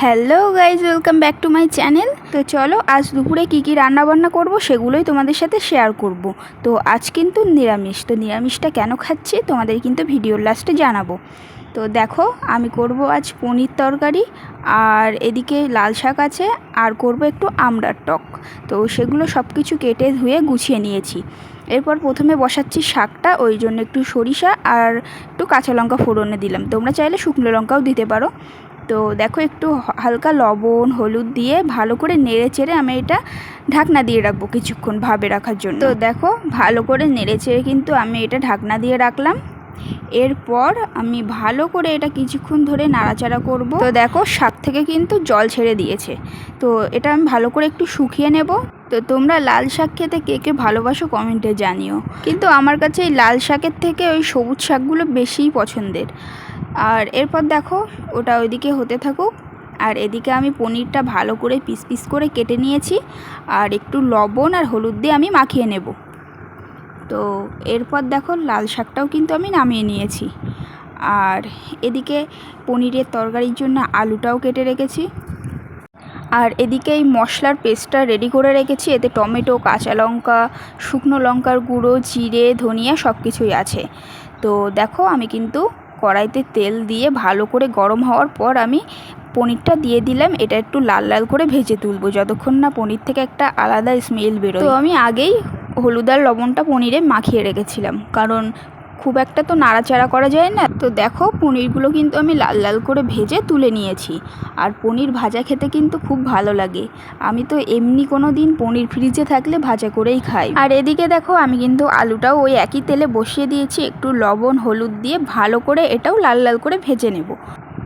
Hello guys, welcome back to my channel. তো চলো, আজ দুপুরে কী কী রান্নাবান্না করব সেগুলোই তোমাদের সাথে শেয়ার করব। তো আজ কিন্তু নিরামিষ। তো নিরামিষটা কেন খাচ্ছি তোমাদের কিন্তু ভিডিওর লাস্টে জানাব। তো দেখো, আমি করব আজ পনির তরকারি আর এদিকে লাল শাক আছে আর করব একটু আমড়ার টক। তো সেগুলো সব কিছু কেটে ধুয়ে গুছিয়ে নিয়েছি। এরপর প্রথমে বসাচ্ছি শাকটা, ওই জন্য একটু সরিষা আর একটু কাঁচা লঙ্কা ফোড়নে দিলাম। তোমরা চাইলে শুকনো লঙ্কাও দিতে পারো। তো দেখো একটু হালকা লবণ, হলুদ দিয়ে ভালো করে নেড়ে চেড়ে আমি এটা ঢাকনা দিয়ে রাখব কিছুক্ষণ ভাবে রাখার জন্য। তো দেখো ভালো করে নেড়ে চেড়ে কিন্তু আমি এটা ঢাকনা দিয়ে রাখলাম। এরপর আমি ভালো করে এটা কিছুক্ষণ ধরে নাড়াচাড়া করব। তো দেখো শাক থেকে কিন্তু জল ছেড়ে দিয়েছে। তো এটা আমি ভালো করে একটু শুকিয়ে নেব। তো তোমরা লাল শাক খেতে কে কে ভালোবাসো কমেন্টে জানিও। কিন্তু আমার কাছে এই লাল শাকের থেকে ওই সবুজ শাকগুলো বেশিই পছন্দের। আর এরপর দেখো, ওটা ওইদিকে হতে থাকুক। আর এদিকে আমি পনিরটা ভালো করে পিস পিস করে কেটে নিয়েছি। আর একটু লবণ আর হলুদ দিয়ে আমি মাখিয়ে নেব। তো এরপর দেখো, লাল শাকটাও কিন্তু আমি নামিয়ে নিয়েছি। আর এদিকে পনিরের তরকারির জন্য আলুটাও কেটে রেখেছি। আর এদিকে এই মশলার পেস্টটা রেডি করে রেখেছি। এতে টমেটো, কাঁচা লঙ্কা, শুকনো লঙ্কার গুঁড়ো, জিরে, ধনিয়া সব কিছুই আছে। তো দেখো, আমি কিন্তু কড়াইতে তেল দিয়ে ভালো করে গরম হওয়ার পর আমি পনিরটা দিয়ে দিলাম। এটা একটু লাল লাল করে ভেজে তুলবো। যতক্ষণ না পনির থেকে একটা আলাদা স্মেল বেরোয়। তো আমি আগেই হলুদ আর লবণটা পনিরে মাখিয়ে রেখেছিলাম। কারণ খুব একটা তো নাড়াচাড়া করা যায় না। তো দেখো, পনিরগুলো কিন্তু আমি লাল লাল করে ভেজে তুলে নিয়েছি। আর পনির ভাজা খেতে কিন্তু খুব ভালো লাগে। আমি তো এমনি কোনো দিন পনির ফ্রিজে থাকলে ভাজা করেই খাই। আর এদিকে দেখো, আমি কিন্তু আলুটাও ওই একই তেলে বসিয়ে দিয়েছি। একটু লবণ, হলুদ দিয়ে ভালো করে এটাও লাল লাল করে ভেজে নেব।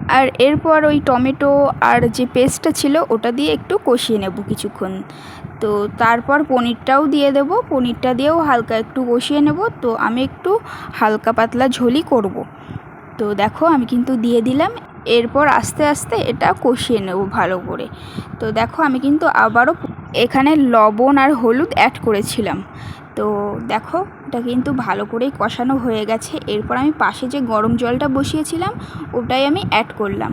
আর এরপর ওই টমেটো আর যে পেস্টটা ছিল, ওটা দিয়ে একটু কষিয়ে নেব কিছুক্ষণ। তো তারপর পনিরটাও দিয়ে দেব। পনিরটা দিয়েও হালকা একটু কষিয়ে নেব। তো আমি একটু হালকা পাতলা ঝোলই করব। তো দেখো আমি কিন্তু দিয়ে দিলাম। এরপর আস্তে আস্তে এটা কষিয়ে নেব ভালো করে। তো দেখো আমি কিন্তু আবারও এখানে লবণ আর হলুদ অ্যাড করেছিলাম। তো দেখো এটা কিন্তু ভালো করেই কষানো হয়ে গেছে। এরপর আমি পাশে যে গরম জলটা বসিয়েছিলাম, ওটাই আমি অ্যাড করলাম।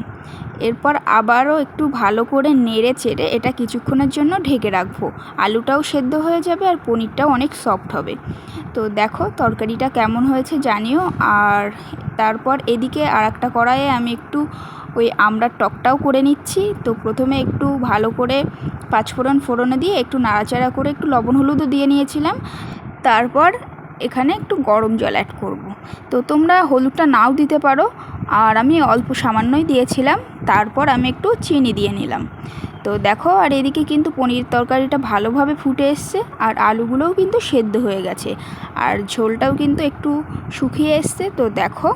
এরপর আবারও একটু ভালো করে নেড়ে চেড়ে এটা কিছুক্ষণের জন্য ঢেকে রাখব। আলুটাও সেদ্ধ হয়ে যাবে আর পনিরটাও অনেক সফট হবে। তো দেখো তরকারিটা কেমন হয়েছে জানিও। আর তারপর এদিকে আর একটা কড়াইয়ে আমি একটু ওই আমড়ার টকটাও করে নিচ্ছি। তো প্রথমে একটু ভালো করে পাঁচফোড়ন ফোড়নে দিয়ে একটু নাড়াচাড়া করে একটু লবণ হলুদও দিয়ে নিয়েছিলাম। তারপর এখানে একটু গরম জল অ্যাড করব। তো তোমরা হলুদটা নাও দিতে পারো। আর আমি অল্প সামান্যই দিয়েছিলাম। তারপর আমি একটু চিনি দিয়ে নিলাম। তো দেখো, আর এদিকে কিন্তু পনির তরকারিটা ভালোভাবে ফুটে এসছে। আর আলুগুলোও কিন্তু সেদ্ধ হয়ে গেছে। আর ঝোলটাও কিন্তু একটু শুকিয়ে এসছে। তো দেখো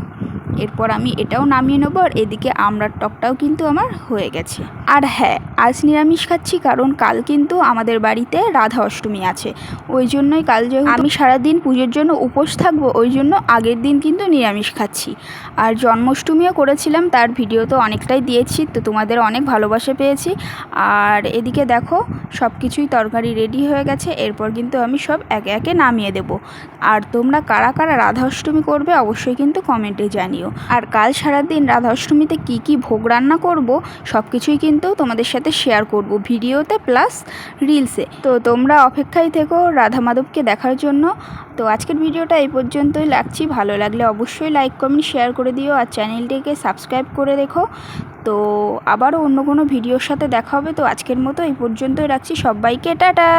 এরপর আমি এটাও নামিয়ে নেব আর এদিকে আমড়ার টকটাও কিন্তু আমার হয়ে গেছে। আর হ্যাঁ আজ নিরামিষ খাচ্ছি কারণ কাল কিন্তু আমাদের বাড়িতে রাধা অষ্টমী আছে। ওই জন্যই কাল যে আমি সারাদিন পুজোর জন্য উপোস থাকব, ওই জন্য আগের দিন কিন্তু নিরামিষ খাচ্ছি। আর জন্মাষ্টমীও করেছিলাম, তার ভিডিও তো অনেকটাই দিয়েছি, তো তোমাদের অনেক ভালোবাসা পেয়েছি। আর এদিকে দেখো সব কিছুই তরকারি রেডি হয়ে গেছে, এরপর কিন্তু আমি সব একে একে নামিয়ে দেব। আর তোমরা কারা কারা রাধা অষ্টমী করবে অবশ্যই কিন্তু কমেন্টে জানিও। আর কাল সারাদিন রাধা অষ্টমীতে কী কী ভোগ রান্না করব সব কিছুই কিন্তু তোমাদের সাথে শেয়ার করব ভিডিওতে প্লাস রিলসে তো তোমরা অপেক্ষায় থেকো রাধা মাধবকে দেখার জন্য। তো আজকের ভিডিওটা এই পর্যন্তই লাগছি। ভালো লাগলে অবশ্যই লাইক কমেন্ট শেয়ার করে দিও আর চ্যানেলটিকে সাবস্ক্রাইব করে রেখো। তো আবারও অন্য কোনো ভিডিওর সাথে দেখা হবে। তো আজকের মতো এই পর্যন্তই রাখছি। সবাইকে টাটা!